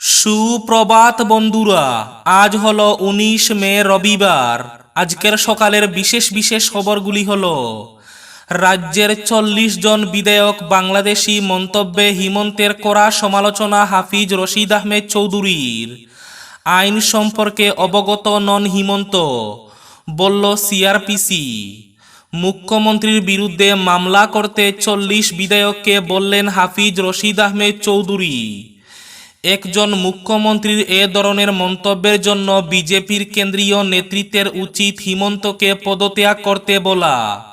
সুপ্রভাত বন্ধুরা, আজ হলো উনিশ মে রবিবার। আজকের সকালের বিশেষ বিশেষ খবরগুলি হল, রাজ্যের চল্লিশ জন বিধায়ক বাংলাদেশি মন্তব্যে হিমন্তের করা সমালোচনা হাফিজ রশিদ আহমেদ চৌধুরীর। আইন সম্পর্কে অবগত নন হিমন্ত, বলল সিআরপিসি। মুখ্যমন্ত্রীর বিরুদ্ধে মামলা করতে চল্লিশ বিধায়ককে বললেন হাফিজ রশিদ আহমেদ চৌধুরী। একজন মুখ্যমন্ত্রীর এ ধরনের মন্তব্যের জন্য বিজেপির কেন্দ্রীয় নেতৃত্বের উচিত হিমন্তকে পদত্যাগ করতে বলা,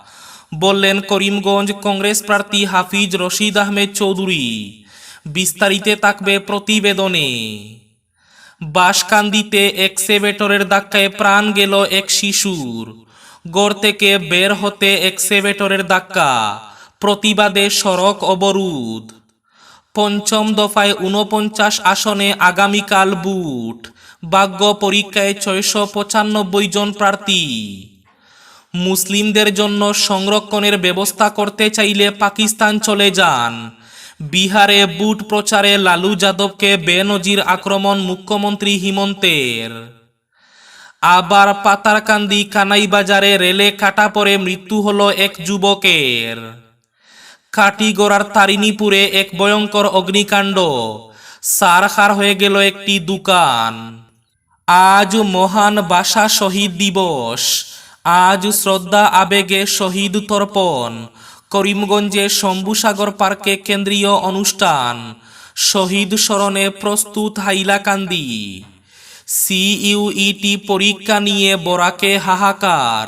বললেন করিমগঞ্জ কংগ্রেস প্রার্থী হাফিজ রশিদ আহমেদ চৌধুরী। বিস্তারিতে থাকবে প্রতিবেদনে। বাসকান্দিতে এক্সেভেটরের ধাক্কায় প্রাণ গেল এক শিশুর। গড় থেকে বের হতে এক্সেভেটরের ধাক্কা। প্রতিবাদে সড়ক অবরোধ। পঞ্চম দফায় ঊনপঞ্চাশ আসনে আগামীকাল বুট। ভাগ্য পরীক্ষায় ছয়শো পঁচানব্বই জন প্রার্থী। মুসলিমদের জন্য সংরক্ষণের ব্যবস্থা করতে চাইলে পাকিস্তান চলে যান। বিহারে বুট প্রচারে লালু যাদবকে বেনজির আক্রমণ মুখ্যমন্ত্রী হিমন্তের। আবার পাতারকান্দি কানাইবাজারে রেলে কাটা পরে মৃত্যু হলো এক যুবকের। কাটিগড়ার তারিণীপুরে এক ভয়ঙ্কর অগ্নিকাণ্ড। সারখার হয়ে গেল একটি দোকান। আজ মহান ভাষা শহীদ দিবস। আজ শ্রদ্ধা আবেগে শহীদ তর্পণ। করিমগঞ্জে শম্ভুসাগর পার্কে কেন্দ্রীয় অনুষ্ঠান। শহীদ স্মরণে প্রস্তুত হাইলাকান্দি। সিইউইটি পরীক্ষা নিয়ে বরাকে হাহাকার।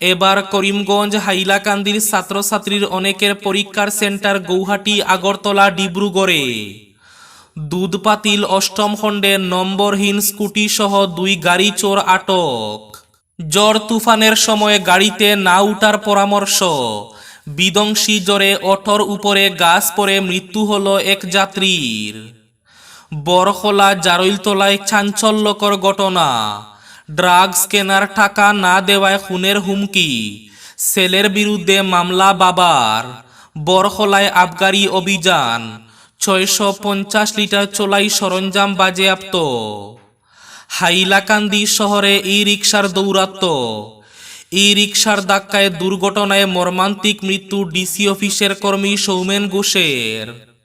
এবার করিমগঞ্জ হাইলাকান্দির ছাত্রছাত্রীর অনেকের পরীক্ষার সেন্টার গৌহাটি, আগরতলা, ডিব্রুগড়ে। দুধপাতিল অষ্টম খণ্ডে নম্বরহীন স্কুটি সহ দুই গাড়ি চোর আটক। জ্বর তুফানের সময় গাড়িতে না উঠার পরামর্শ। বিধ্বংসী জ্বরে অটোর উপরে গাছ পড়ে মৃত্যু হলো এক যাত্রীর। বরখোলা জারইলতলায় চাঞ্চল্যকর ঘটনা। ড্রাগস কেনার টাকা না দেওয়ায় খুনের হুমকি। সেলের বিরুদ্ধে মামলা বাবার। বরখোলায় আবগারি অভিযান। ছয়শো পঞ্চাশ লিটার চোলাই সরঞ্জাম বাজেয়াপ্ত। হাইলাকান্দি শহরে ই রিক্সার দৌরাত্ম। ই রিক্সার ধাক্কায় দুর্ঘটনায় মর্মান্তিক মৃত্যু ডিসি অফিসের কর্মী সৌমেন ঘোষের।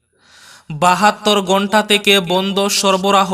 বাহাত্তর ঘণ্টা থেকে বন্ধ সরবরাহ।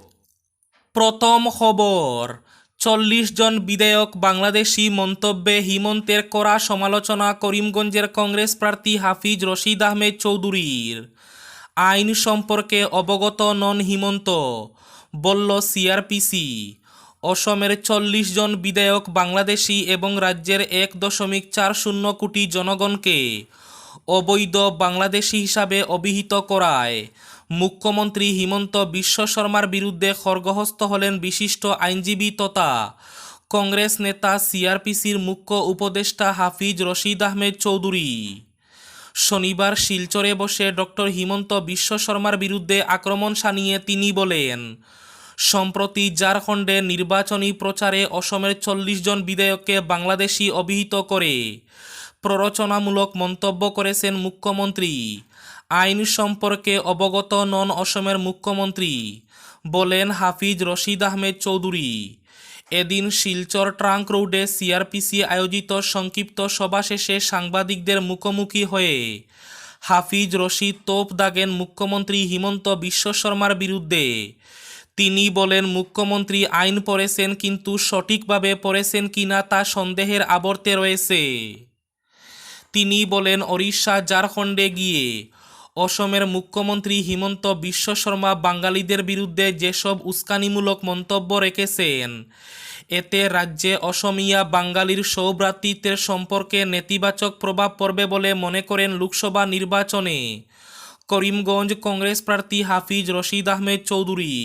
প্রথম খবর। চল্লিশ জন বিধায়ক বাংলাদেশি মন্তব্যে হিমন্তের করা সমালোচনা করিমগঞ্জের কংগ্রেস প্রার্থী হাফিজ রশিদ আহমেদ চৌধুরীর। আইন সম্পর্কে অবগত নন হিমন্ত, বলল সিআরপিসি। অসমের চল্লিশ জন বিধায়ক বাংলাদেশি এবং রাজ্যের এক দশমিক চার শূন্য কোটি জনগণকে অবৈধ বাংলাদেশি হিসাবে অভিহিত করায়। মুখ্যমন্ত্রী হিমন্ত বিশ্ব শর্মার বিরুদ্ধে খড়গহস্ত হলেন বিশিষ্ট আইনজীবী তথা কংগ্রেস নেতা সিআরপিসির মুখ্য উপদেষ্টা হাফিজ রশিদ আহমেদ চৌধুরী। শনিবার শিলচরে বসে ডক্টর হিমন্ত বিশ্ব শর্মার বিরুদ্ধে আক্রমণ সানিয়ে তিনি বলেন, সম্প্রতি ঝাড়খণ্ডে নির্বাচনী প্রচারে অসমের চল্লিশ জন বিধায়ককে বাংলাদেশি অভিহিত করে প্ররোচনামূলক মন্তব্য করেছেন মুখ্যমন্ত্রী। আইন সম্পর্কে অবগত নন অসমের মুখ্যমন্ত্রী। বলেন হাফিজ রশিদ আহমেদ চৌধুরী। এদিন শিলচর ট্রাঙ্ক রোডে সিআরপিসি আয়োজিত সংক্ষিপ্ত সভা শেষে সাংবাদিকদের মুখোমুখি হয়ে হাফিজ রশিদ তোপ দাগেন মুখ্যমন্ত্রী হিমন্ত বিশ্ব শর্মার বিরুদ্ধে। তিনি বলেন, মুখ্যমন্ত্রী আইন পড়েছেন কিন্তু সঠিকভাবে পড়েছেন কিনা তা সন্দেহের আবর্তে রয়েছে। তিনি বলেন, ওড়িশা, ঝাড়খণ্ডে গিয়ে অসমের মুখ্যমন্ত্রী হিমন্ত বিশ্ব শর্মা বাঙালিদের বিরুদ্ধে যেসব উস্কানিমূলক মন্তব্য রেখেছেন, এতে রাজ্যে অসমিয়া বাঙালির সৌভ্রাতৃত্বের সম্পর্কে নেতিবাচক প্রভাব পড়বে বলে মনে করেন লোকসভা নির্বাচনে। করিমগঞ্জ কংগ্রেস প্রার্থী হাফিজ রশিদ আহমেদ চৌধুরী।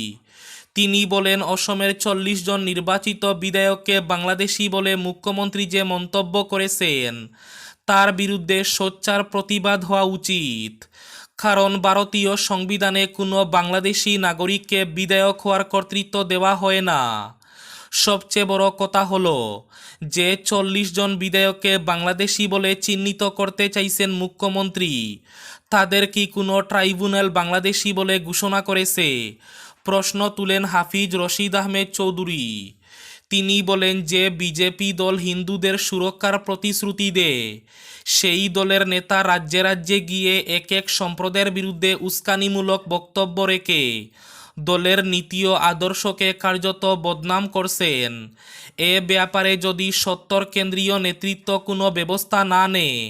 তিনি বলেন, অসমের চল্লিশ জন নির্বাচিত বিধায়ককে বাংলাদেশি বলে মুখ্যমন্ত্রী যে মন্তব্য করেছেন, তার বিরুদ্ধে সোচ্চার প্রতিবাদ হওয়া উচিত। কারণ ভারতীয় সংবিধানে কোনো বাংলাদেশি নাগরিককে বিধায়ক হওয়ার কর্তৃত্ব দেওয়া হয় না। সবচেয়ে বড় কথা হলো যে চল্লিশ জন বিধায়ককে বাংলাদেশি বলে চিহ্নিত করতে চাইছেন মুখ্যমন্ত্রী। তাদের কি কোনো ট্রাইব্যুনাল বাংলাদেশি বলে ঘোষণা করেছে? প্রশ্ন তুলেন হাফিজ রশিদ আহমেদ চৌধুরী। তিনি বলেন যে বিজেপি দল হিন্দুদের সুরক্ষার প্রতিশ্রুতি দেয়। সেই দলের নেতা রাজ্যে রাজ্যে গিয়ে এক এক সম্প্রদায়ের বিরুদ্ধে উস্কানিমূলক বক্তব্য রেখে দলের নীতি ও আদর্শকে কার্যত বদনাম করছেন। এ ব্যাপারে যদি সত্তর কেন্দ্রীয় নেতৃত্ব কোনো ব্যবস্থা না নেয়,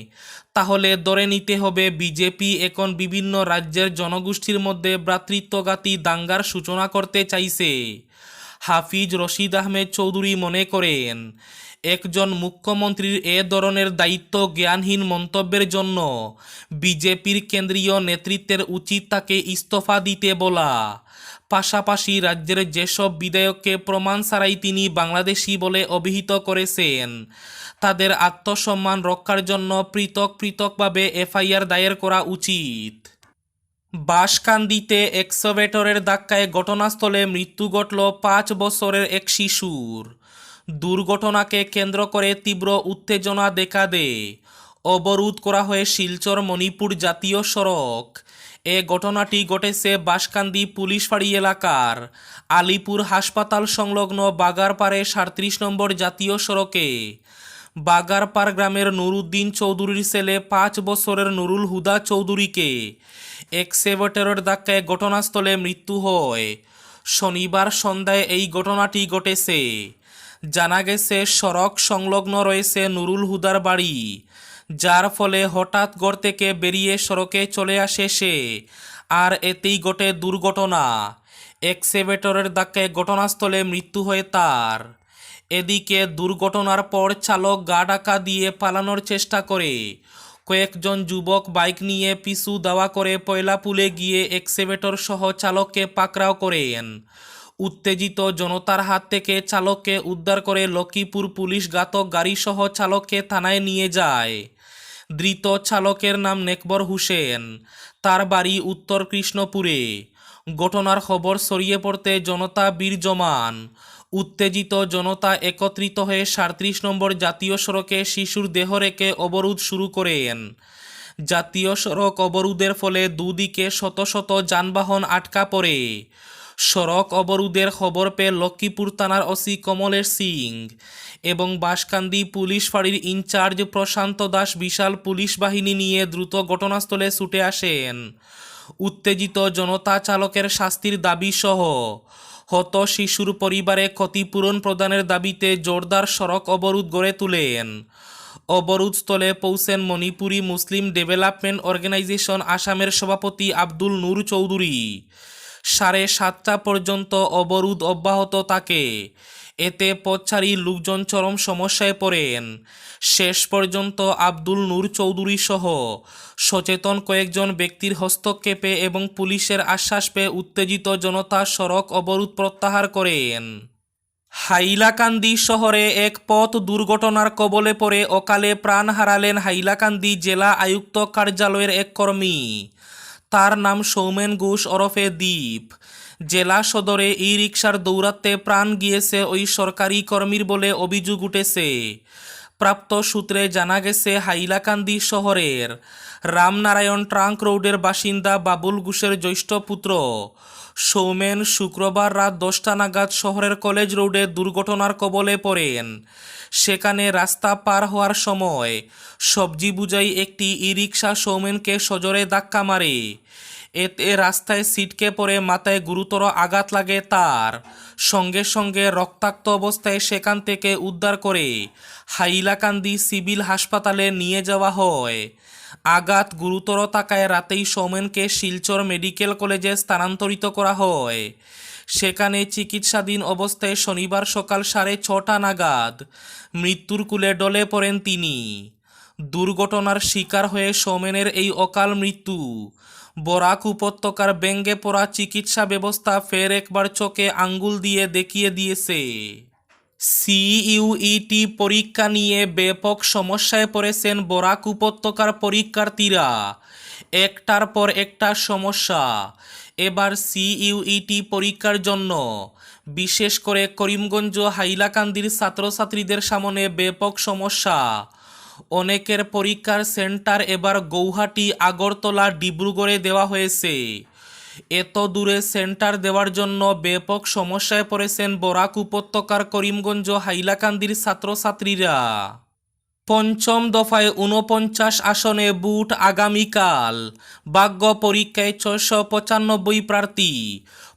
তাহলে ধরে নিতে হবে বিজেপি এখন বিভিন্ন রাজ্যের জনগোষ্ঠীর মধ্যে ভ্রাতৃত্বঘাতী দাঙ্গার সূচনা করতে চাইছে। হাফিজ রশিদ আহমেদ চৌধুরী মনে করেন একজন মুখ্যমন্ত্রীর এ ধরনের দায়িত্ব জ্ঞানহীন মন্তব্যের জন্য। বিজেপির কেন্দ্রীয় নেতৃত্বের উচিত তাকে ইস্তফা দিতে বলা। পাশাপাশি রাজ্যের যেসব বিধায়ককে প্রমাণ ছাড়াই তিনি বাংলাদেশি বলে অভিহিত করেছেন, তাদের আত্মসম্মান রক্ষার জন্য পৃথক পৃথকভাবে এফআইআর দায়ের করা উচিত। বাসকান্দিতে এক্সোভেটরের ধাক্কায় ঘটনাস্থলে মৃত্যু ঘটল পাঁচ বছরের এক শিশুর। দুর্ঘটনাকে কেন্দ্র করে তীব্র উত্তেজনা দেখা দেয়। অবরোধ করা হয়ে শিলচর মণিপুর জাতীয় সড়ক। এ ঘটনাটি ঘটেছে বাঁশকান্দি পুলিশ ফাঁড়ি এলাকার আলিপুর হাসপাতাল সংলগ্ন বাগারপাড়ে সাঁত্রিশ নম্বর জাতীয় সড়কে। বাগারপাড় গ্রামের নুরুদ্দিন চৌধুরীর ছেলে পাঁচ বছরের নুরুল হুদা চৌধুরীকে এক্সেভেটরের ধাক্কায় ঘটনাস্থলে মৃত্যু হয়। শনিবার সন্ধ্যায় এই ঘটনাটি ঘটেছে। জানা গেছে, সড়ক সংলগ্ন রয়েছে নুরুল হুদার বাড়ি, যার ফলে হঠাৎ গড় থেকে বেরিয়ে সড়কে চলে আসে সে। আর এতেই ঘটে দুর্ঘটনা। এক্সেভেটরের ধাক্কায় ঘটনাস্থলে মৃত্যু হয় তার। এদিকে দুর্ঘটনার পর চালক গা ডাকা দিয়ে পালানোর চেষ্টা করে। কয়েকজন যুবক বাইক নিয়ে পিছু দাওয়া করে পয়লাপুলে গিয়ে এক্সেভেটর সহ চালককে পাকড়াও করেন। উত্তেজিত জনতার হাত থেকে চালককে উদ্ধার করে লক্ষ্মীপুর পুলিশ ঘাতক গাড়িসহ চালককে থানায় নিয়ে যায়। ধৃত চালকের নাম নেকবর হুসেন। তার বাড়ি উত্তর কৃষ্ণপুরে। ঘটনার খবর ছড়িয়ে পড়তে জনতা বীর জমান উত্তেজিত জনতা একত্রিত হয়ে সাঁত্রিশ নম্বর জাতীয় সড়কে শিশুর দেহ রেখে অবরোধ শুরু করেন। জাতীয় সড়ক অবরোধের ফলে দুদিকে শত শত যানবাহন আটকা পড়ে। সড়ক অবরোধের খবর পেয়ে লক্ষ্মীপুর থানার ওসি কমলেশ সিং এবং বাসকান্দি পুলিশ ফাঁড়ির ইনচার্জ প্রশান্ত দাস বিশাল পুলিশ বাহিনী নিয়ে দ্রুত ঘটনাস্থলে ছুটে আসেন। উত্তেজিত জনতা চালকের শাস্তির দাবি সহ হত শিশুর পরিবারে ক্ষতিপূরণ প্রদানের দাবিতে জোরদার সড়ক অবরোধ গড়ে তোলেন। অবরোধস্থলে পৌঁছেন মণিপুরী মুসলিম ডেভেলপমেন্ট অর্গানাইজেশন আসামের সভাপতি আব্দুল নূর চৌধুরী। সাড়ে সাতটা পর্যন্ত অবরোধ অব্যাহত থাকে। এতে পথচারী লোকজন চরম সমস্যায় পড়েন। শেষ পর্যন্ত আব্দুল নূর চৌধুরী সহ সচেতন কয়েকজন ব্যক্তির হস্তক্ষেপে এবং পুলিশের আশ্বাস পেয়ে উত্তেজিত জনতা সড়ক অবরোধ প্রত্যাহার করেন। হাইলাকান্দি শহরে এক পথ দুর্ঘটনার কবলে পড়ে অকালে প্রাণ হারালেন হাইলাকান্দি জেলা আয়ুক্ত কার্যালয়ের এক কর্মী। তার নাম সৌমেন ঘোষ ওরফে দ্বীপ জেলা সদরে ই রিক্সার দৌরাত্মে প্রাণ গিয়েছে ওই সরকারি কর্মীর বলে অভিযোগ উঠেছে। প্রাপ্ত সূত্রে জানা গেছে, হাইলাকান্দি শহরের রামনারায়ণ ট্রাঙ্ক রোডের বাসিন্দা বাবুল ঘোষের জ্যৈষ্ঠ পুত্র। সৌমেন শুক্রবার রাত দশটা নাগাদ শহরের কলেজ রোডে দুর্ঘটনার কবলে পড়েন। সেখানে রাস্তা পার হওয়ার সময় সবজি বুঝাই একটি ই রিক্সা সৌমেনকে সজরে ধাক্কা মারে। এতে রাস্তায় সিটকে পড়ে মাথায় গুরুতর আঘাত লাগে তার। সঙ্গে সঙ্গে রক্তাক্ত অবস্থায় সেখান থেকে উদ্ধার করে হাইলাকান্দি সিভিল হাসপাতালে নিয়ে যাওয়া হয়। আঘাত গুরুতর থাকায় রাতেই সৌমেনকে শিলচর মেডিকেল কলেজে স্থানান্তরিত করা হয়। সেখানে চিকিৎসাধীন অবস্থায় শনিবার সকাল সাড়ে ছটা নাগাদ মৃত্যুর কুলে ডলে পড়েন তিনি। দুর্ঘটনার শিকার হয়ে সৌমেনের এই অকাল মৃত্যু বরাক উপত্যকার ব্যঙ্গে পড়া চিকিৎসা ব্যবস্থা ফের একবার চোখে আঙ্গুল দিয়ে দেখিয়ে দিয়েছে। সিইউইটি পরীক্ষা নিয়ে ব্যাপক সমস্যায় পড়েছেন বরাক উপত্যকার পরীক্ষার্থীরা। একটার পর একটা সমস্যা। এবার সিইউইটি পরীক্ষার জন্য, বিশেষ করে করিমগঞ্জ হাইলাকান্দির ছাত্রছাত্রীদের সামনে ব্যাপক সমস্যা। অনেকের পরীক্ষার সেন্টার এবার গৌহাটি, আগরতলা, ডিব্রুগড়ে দেওয়া হয়েছে। এত দূরে সেন্টার দেওয়ার জন্য ব্যাপক সমস্যায় পড়েছেন বরাক উপত্যকার করিমগঞ্জ হাইলাকান্দির ছাত্রছাত্রীরা। পঞ্চম দফায় ঊনপঞ্চাশ আসনে বুট আগামীকাল, ভাগ্য পরীক্ষায় ছয়শো পঁচানব্বই প্রার্থী।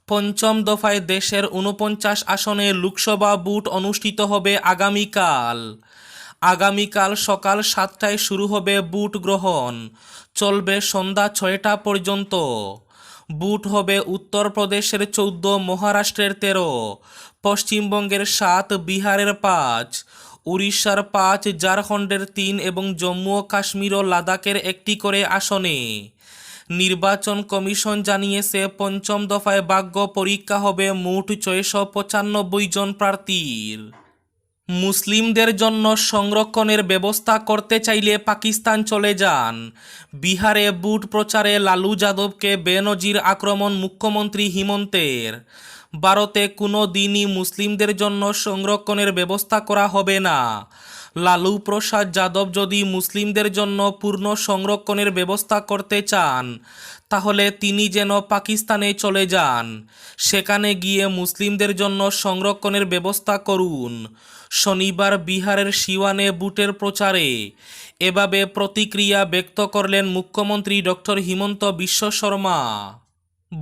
পঞ্চম দফায় দেশের ঊনপঞ্চাশ আসনে লোকসভা বুট অনুষ্ঠিত হবে আগামীকাল। আগামীকাল সকাল সাতটায় শুরু হবে বুট গ্রহণ। চলবে সন্ধ্যা ছয়টা পর্যন্ত। বুট হবে উত্তরপ্রদেশের চৌদ্দ, মহারাষ্ট্রের তেরো, পশ্চিমবঙ্গের সাত, বিহারের পাঁচ, উড়িষ্যার পাঁচ, ঝাড়খণ্ডের তিন এবং জম্মু ও কাশ্মীর ও লাদাখের একটি করে আসনে। নির্বাচন কমিশন জানিয়েছে, পঞ্চম দফায় ভাগ্য পরীক্ষা হবে মোট ছয়শো পঁচানব্বই জন প্রার্থীর। মুসলিমদের জন্য সংরক্ষণের ব্যবস্থা করতে চাইলে পাকিস্তান চলে যান। বিহারে বুট প্রচারে লালু যাদবকে বেনজির আক্রমণ মুখ্যমন্ত্রী হিমন্তের। ভারতে কোনো দিনই মুসলিমদের জন্য সংরক্ষণের ব্যবস্থা করা হবে না। লালু প্রসাদ যাদব যদি মুসলিমদের জন্য পূর্ণ সংরক্ষণের ব্যবস্থা করতে চান, তাহলে তিনি যেন পাকিস্তানে চলে যান। সেখানে গিয়ে মুসলিমদের জন্য সংরক্ষণের ব্যবস্থা করুন। শনিবার বিহারের সিওয়ানে বুটের প্রচারে। এভাবে প্রতিক্রিয়া ব্যক্ত করলেন মুখ্যমন্ত্রী ডক্টর হিমন্ত বিশ্ব শর্মা।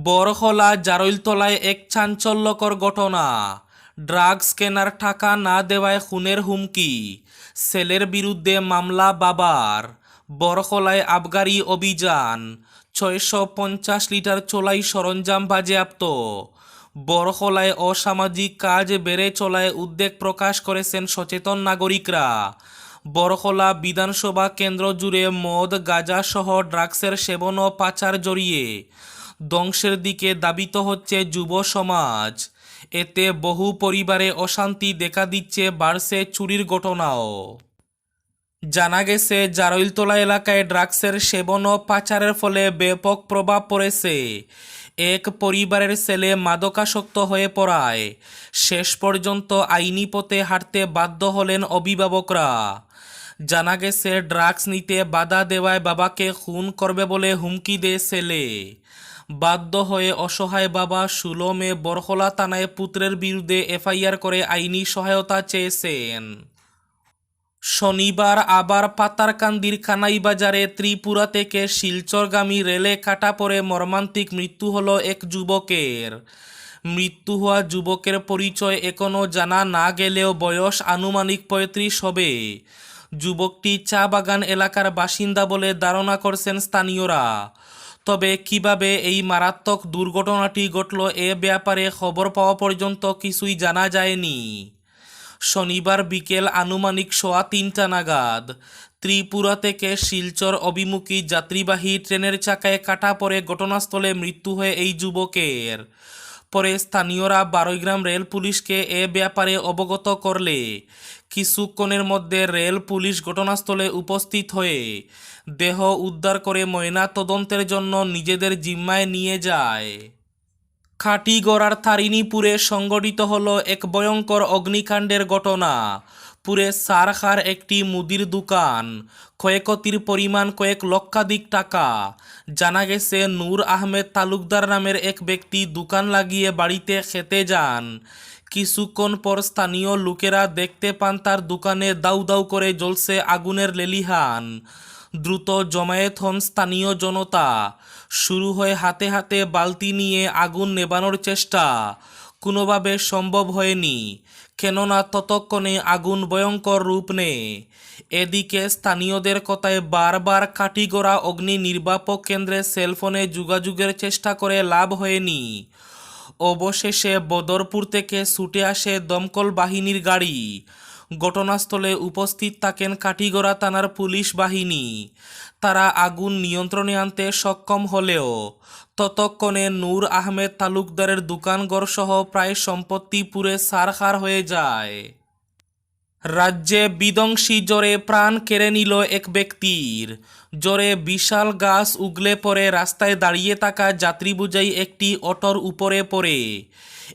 বরহলা জারৈলতলায় এক চাঞ্চল্যকর ঘটনা। ড্রাগস কেনার টাকা না দেওয়ায় খুনের হুমকি। সেলের বিরুদ্ধে মামলা বাবার। বরহলায় আবগারি অভিযান। ছয়শো পঞ্চাশ লিটার চোলাই সরঞ্জাম বাজেয়াপ্ত। বরহলায় অসামাজিক কাজ বেড়ে চলায় উদ্বেগ প্রকাশ করেছেন সচেতন নাগরিকরা। বরহলা বিধানসভা কেন্দ্র জুড়ে মদ, গাঁজা সহ ড্রাগসের সেবন ও পাচার জড়িয়ে ধ্বংসের দিকে দাবিত হচ্ছে যুব সমাজ। এতে বহু পরিবারে অশান্তি দেখা দিচ্ছে, বাড়ছে চুরির ঘটনাও। জানা গেছে জারৈলতলা এলাকায় ড্রাগসের সেবন ও পাচারের ফলে ব্যাপক প্রভাব পড়েছে। এক পরিবারের ছেলে মাদকাসক্ত হয়ে পড়ায়। শেষ পর্যন্ত আইনি পথে হাঁটতে বাধ্য হলেন অভিভাবকরা। জানা গেছে, ড্রাগস নিতে বাধা দেওয়ায় বাবাকে খুন করবে বলে হুমকি দেয় ছেলে। বাধ্য হয়ে অসহায় বাবা সুলমে বরহলা থানায় পুত্রের বিরুদ্ধে এফআইআর করে আইনি সহায়তা চেয়েছেন। শনিবার আবার পাতারকান্দির কানাইবাজারে ত্রিপুরা থেকে শিলচরগামী রেলে কাটা পড়ে মর্মান্তিক মৃত্যু হলো এক যুবকের। মৃত্যু হওয়া যুবকের পরিচয় এখনও জানা না গেলেও বয়স আনুমানিক পঁয়ত্রিশ হবে। যুবকটি চা বাগান এলাকার বাসিন্দা বলে ধারণা করছেন স্থানীয়রা। তবে কীভাবে এই মারাত্মক দুর্ঘটনাটি ঘটল এ ব্যাপারে খবর পাওয়া পর্যন্ত কিছুই জানা যায়নি। শনিবার বিকেল আনুমানিক সোয়া তিনটা নাগাদ। ত্রিপুরা থেকে শিলচর অভিমুখী যাত্রীবাহী ট্রেনের চাকায় কাটা পড়ে ঘটনাস্থলে মৃত্যু হয়ে এই যুবকের। পরে স্থানীয়রা বারোইগ্রাম রেল পুলিশকে এ ব্যাপারে অবগত করলে। কিছুক্ষণের মধ্যে রেল পুলিশ ঘটনাস্থলে উপস্থিত হয়ে দেহ উদ্ধার করে ময়না তদন্তের জন্য নিজেদের জিম্মায় নিয়ে যায়। খাটিগড়ার তারিণীপুরে সংগঠিত হলো এক ভয়ঙ্কর অগ্নিকাণ্ডের ঘটনা। পুরে সারখার একটি মুদির দোকান। ক্ষয়ক্ষতির পরিমাণ কয়েক লক্ষাধিক টাকা। জানা গেছে, নূর আহমেদ তালুকদার নামের এক ব্যক্তি দোকান লাগিয়ে বাড়িতে খেতে যান। কিছুক্ষণ পর স্থানীয় লোকেরা দেখতে পান তার দোকানে দাউ দাউ করে জ্বলছে আগুনের লেলিহান। দ্রুত জমায়েত হন স্থানীয় জনতা। শুরু হয় হাতে হাতে বালতি নিয়ে আগুন নেবানোর চেষ্টা। কোনোভাবে সম্ভব হয়নি, কেননা ততক্ষণে আগুন ভয়ঙ্কর রূপ নেয়। এদিকে স্থানীয়দের কথায় বারবার কাটিগড়া অগ্নি নির্বাপক কেন্দ্রে সেলফোনে যোগাযোগের চেষ্টা করে লাভ হয়নি। অবশেষে বদরপুর থেকে ছুটে আসে দমকল বাহিনীর গাড়ি। ঘটনাস্থলে উপস্থিত থাকেন কাটিগড়া থানার পুলিশ বাহিনী। তারা আগুন নিয়ন্ত্রণে আনতে সক্ষম হলেও ততক্ষণে নূর আহমেদ তালুকদারের দোকানঘরসহ প্রায় সম্পত্তি পুরে সারখার হয়ে যায়। রাজ্যে বিধ্বংসী জ্বরে প্রাণ কেড়ে নিল এক ব্যক্তির। জ্বরে বিশাল গাছ উগলে পড়ে রাস্তায় দাঁড়িয়ে থাকা যাত্রী বোঝাই একটি অটোর উপরে পড়ে।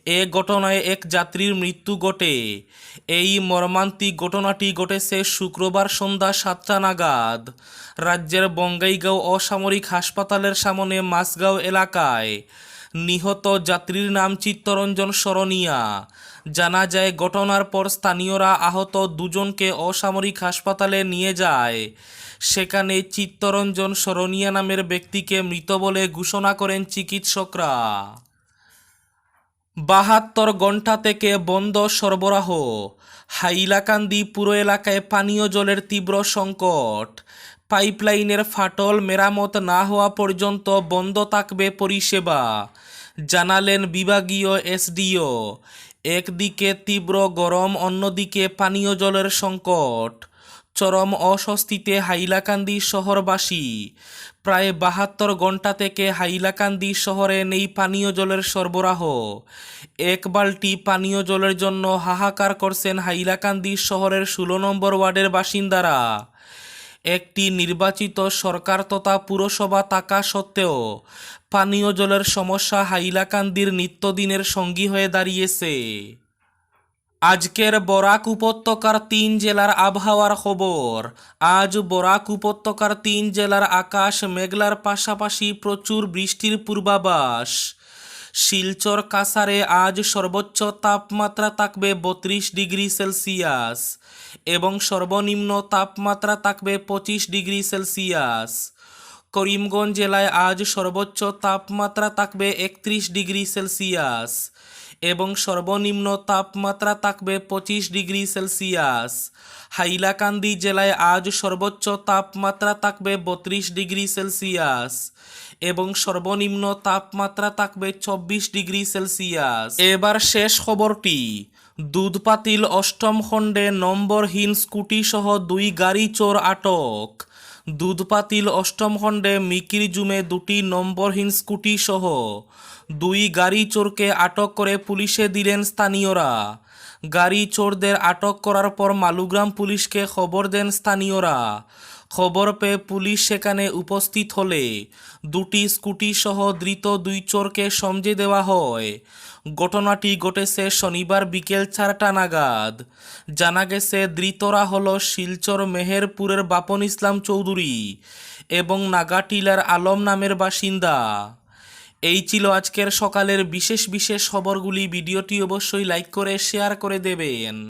এ ঘটনায় এক যাত্রীর মৃত্যু ঘটে। এই মর্মান্তিক ঘটনাটি ঘটেছে শুক্রবার সন্ধ্যা সাতটা নাগাদ। রাজ্যের বঙ্গাইগাঁও অসামরিক হাসপাতালের সামনে মাসগাঁও এলাকায়। নিহত যাত্রীর নাম চিত্তরঞ্জন সরনিয়া জানা যায়, ঘটনার পর স্থানীয়রা আহত দুজনকে অসামরিক হাসপাতালে নিয়ে যায়। সেখানে চিত্তরঞ্জন সরনিয়া নামের ব্যক্তিকে মৃত বলে ঘোষণা করেন চিকিৎসকরা। বাহাত্তর ঘণ্টা থেকে বন্ধ সরবরাহ। হাইলাকান্দি পুরো এলাকায় পানীয় জলের তীব্র সংকট। পাইপলাইনের ফাটল মেরামত না হওয়া পর্যন্ত বন্ধ থাকবে পরিষেবা, জানালেন বিভাগীয় এসডিও। একদিকে তীব্র গরম, অন্যদিকে পানীয় জলের সংকট। চরম অস্বস্তিতে হাইলাকান্দি শহরবাসী। প্রায় বাহাত্তর ঘণ্টা থেকে হাইলাকান্দি শহরে নেই পানীয় জলের সরবরাহ। এক বালটি পানীয় জলের জন্য হাহাকার করছেন হাইলাকান্দি শহরের ষোলো নম্বর ওয়ার্ডের বাসিন্দারা। একটি নির্বাচিত সরকার তথা পুরসভা থাকা সত্ত্বেও পানীয় জলের সমস্যা হাইলাকান্দির নিত্যদিনের সঙ্গী হয়ে দাঁড়িয়েছে। আজকের বরাক উপত্যকার তিন জেলার আবহাওয়ার খবর। আজ বরাক উপত্যকার তিন জেলার আকাশ মেঘলার পাশাপাশি প্রচুর বৃষ্টির পূর্বাভাস। শিলচর কাসারে আজ সর্বোচ্চ তাপমাত্রা থাকবে বত্রিশ ডিগ্রি সেলসিয়াস এবং সর্বনিম্ন তাপমাত্রা থাকবে পঁচিশ ডিগ্রি সেলসিয়াস। করিমগঞ্জ জেলায় আজ সর্বোচ্চ তাপমাত্রা থাকবে একত্রিশ ডিগ্রি সেলসিয়াস এবং সর্বনিম্ন তাপমাত্রা থাকবে পঁচিশ ডিগ্রি সেলসিয়াস। হাইলাকান্দি জেলায় আজ সর্বোচ্চ তাপমাত্রা থাকবে বত্রিশ ডিগ্রি সেলসিয়াস এবং সর্বনিম্ন তাপমাত্রা থাকবে চব্বিশ ডিগ্রি সেলসিয়াস। এবার শেষ খবরটি। দুধপাতিল অষ্টম খণ্ডে নম্বরহীন স্কুটি সহ দুই গাড়ি চোর আটক। দুধপাতিল অষ্টম খণ্ডে মিকির জুমে দুটি নম্বরহীন স্কুটি সহ দুই গাড়ি চোরকে আটক করে পুলিশে দিলেন স্থানীয়রা। গাড়ি চোরদের আটক করার পর মালুগ্রাম পুলিশকে খবর দেন স্থানীয়রা। খবর পেয়ে পুলিশ সেখানে উপস্থিত হলে দুটি স্কুটি সহ ধৃত দুই চোরকে সমঝে দেওয়া হয়। ঘটনাটি ঘটেছে শনিবার বিকেল চারটা নাগাদ। জানা গেছে, ধৃতরা হল শিলচর মেহেরপুরের বাপন ইসলাম চৌধুরী এবং নাগাটিলার আলম নামের বাসিন্দা। এই ছিল আজকের সকালের বিশেষ বিশেষ খবরগুলি। ভিডিওটি অবশ্যই লাইক করে, শেয়ার করে দেবেন।